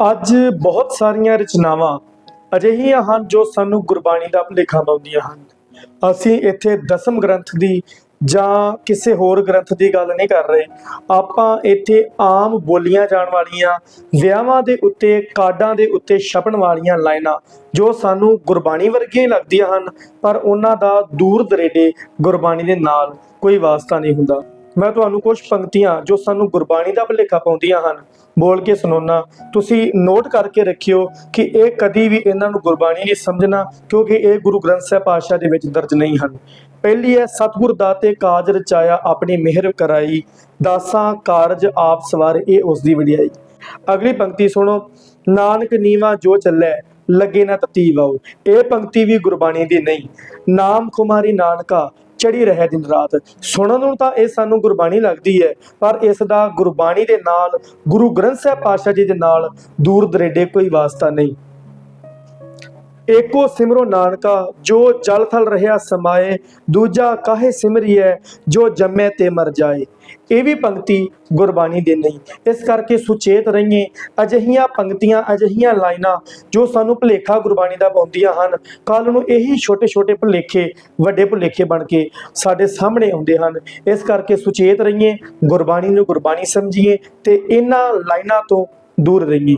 ਅੱਜ ਬਹੁਤ ਸਾਰੀਆਂ ਰਚਨਾਵਾਂ ਅਜਿਹੀਆਂ ਹਨ ਜੋ ਸਾਨੂੰ ਗੁਰਬਾਣੀ ਦਾ ਭੁਲੇਖਾ ਪਾਉਂਦੀਆਂ ਹਨ। ਅਸੀਂ ਇੱਥੇ ਦਸਮ ਗ੍ਰੰਥ ਦੀ ਜਾਂ ਕਿਸੇ ਹੋਰ ਗ੍ਰੰਥ ਦੀ ਗੱਲ ਨਹੀਂ ਕਰ ਰਹੇ। ਆਪਾਂ ਇੱਥੇ ਆਮ ਬੋਲੀਆਂ ਜਾਣ ਵਾਲੀਆਂ, ਵਿਆਹਾਂ ਦੇ ਉੱਤੇ ਕਾਰਡਾਂ ਦੇ ਉੱਤੇ ਛਪਣ ਵਾਲੀਆਂ ਲਾਈਨਾਂ ਜੋ ਸਾਨੂੰ ਗੁਰਬਾਣੀ ਵਰਗੀਆਂ ਹੀ ਲੱਗਦੀਆਂ ਹਨ, ਪਰ ਉਹਨਾਂ ਦਾ ਦੂਰ ਦਰੇਡੇ ਗੁਰਬਾਣੀ ਦੇ ਨਾਲ ਕੋਈ ਵਾਸਤਾ ਨਹੀਂ ਹੁੰਦਾ। ਮੈਂ ਤੁਹਾਨੂੰ ਕੁਝ ਪੰਕਤੀਆਂ ਜੋ ਸਾਨੂੰ ਗੁਰਬਾਣੀ ਦਾ ਭੁਲੇਖਾ ਪਾਉਂਦੀਆਂ ਹਨ, ਬੋਲ ਕੇ ਸੁਣਾਉਣਾ ਤੁਸੀਂ ਨੋਟ ਕਰਕੇ ਰੱਖਿਓ ਕਿ ਇਹ ਕਦੀ ਵੀ ਇਹਨਾਂ ਨੂੰ ਗੁਰਬਾਣੀ ਨਹੀਂ ਸਮਝਣਾ, ਕਿਉਂਕਿ ਇਹ ਗੁਰੂ ਗ੍ਰੰਥ ਸਾਹਿਬ ਪਾਤਸ਼ਾਹ ਦੇ ਵਿੱਚ ਦਰਜ ਨਹੀਂ ਹਨ। ਪਹਿਲੀ ਹੈ, ਸਤਿਗੁਰ ਦਾਤੇ ਕਾਜ ਰਚਾਇਆ ਆਪਣੀ ਮਿਹਰ ਕਰਾਈ, ਦਾਸਾਂ ਕਾਰਜ ਆਪ ਸਵਾਰ, ਇਹ ਉਸ ਦੀ ਵਡਿਆਈ। ਅਗਲੀ ਪੰਕਤੀ ਸੁਣੋ, ਨਾਨਕ ਨੀਵਾ ਜੋ ਚੱਲੇ, ਲੱਗੇ ਨਾ ਤਤੀ ਵਾਓ ਇਹ ਪੰਕਤੀ ਵੀ ਗੁਰਬਾਣੀ ਦੀ ਨਹੀਂ। ਨਾਮ ਕੁਮਾਰੀ ਨਾਨਕਾ ਚੜੀ ਰਹੇ ਦਿਨ ਰਾਤ। ਸੁਣਨ ਨੂੰ ਤਾਂ ਇਹ ਸਾਨੂੰ ਗੁਰਬਾਣੀ ਲੱਗਦੀ ਹੈ, ਪਰ ਇਸ ਦਾ ਗੁਰਬਾਣੀ ਦੇ ਨਾਲ ਗੁਰੂ ਗ੍ਰੰਥ ਸਾਹਿਬ ਪਾਤਸ਼ਾਹ ਜੀ ਦੇ ਨਾਲ ਦੂਰ ਦਰੇਡੇ ਕੋਈ ਵਾਸਤਾ ਨਹੀਂ। ਏਕੋ ਸਿਮਰੋ ਨਾਨਕਾ, ਜੋ ਜਲ ਥਲ ਰਹਾ ਸਮਾਏ, ਦੂਜਾ ਕਾਹੇ ਸਿਮਰੀਐ, ਜੋ ਜੰਮੇ ਤੇ ਮਰ ਜਾਏ। ਇਹ ਵੀ ਪੰਕਤੀ ਗੁਰਬਾਣੀ ਦੇ ਨਹੀਂ। ਇਸ ਕਰਕੇ ਸੁਚੇਤ ਰਹੀਏ, ਅਜਿਹੀਆਂ ਪੰਕਤੀਆਂ, ਅਜਿਹੀਆਂ ਲਾਈਨਾਂ ਜੋ ਸਾਨੂੰ ਭੁਲੇਖਾ ਗੁਰਬਾਣੀ ਦਾ ਪਾਉਂਦੀਆਂ ਹਨ ਕੱਲ ਨੂੰ ਇਹੀ ਛੋਟੇ ਛੋਟੇ ਭੁਲੇਖੇ, ਵੱਡੇ ਭੁਲੇਖੇ ਬਣ ਕੇ ਸਾਡੇ ਸਾਹਮਣੇ ਆਉਂਦੇ ਹਨ। ਇਸ ਕਰਕੇ ਸੁਚੇਤ ਰਹੀਏ, ਗੁਰਬਾਣੀ ਨੂੰ ਗੁਰਬਾਣੀ ਸਮਝੀਏ ਤੇ ਇਹਨਾਂ ਲਾਈਨਾਂ ਤੋਂ ਦੂਰ ਰਹੀਏ।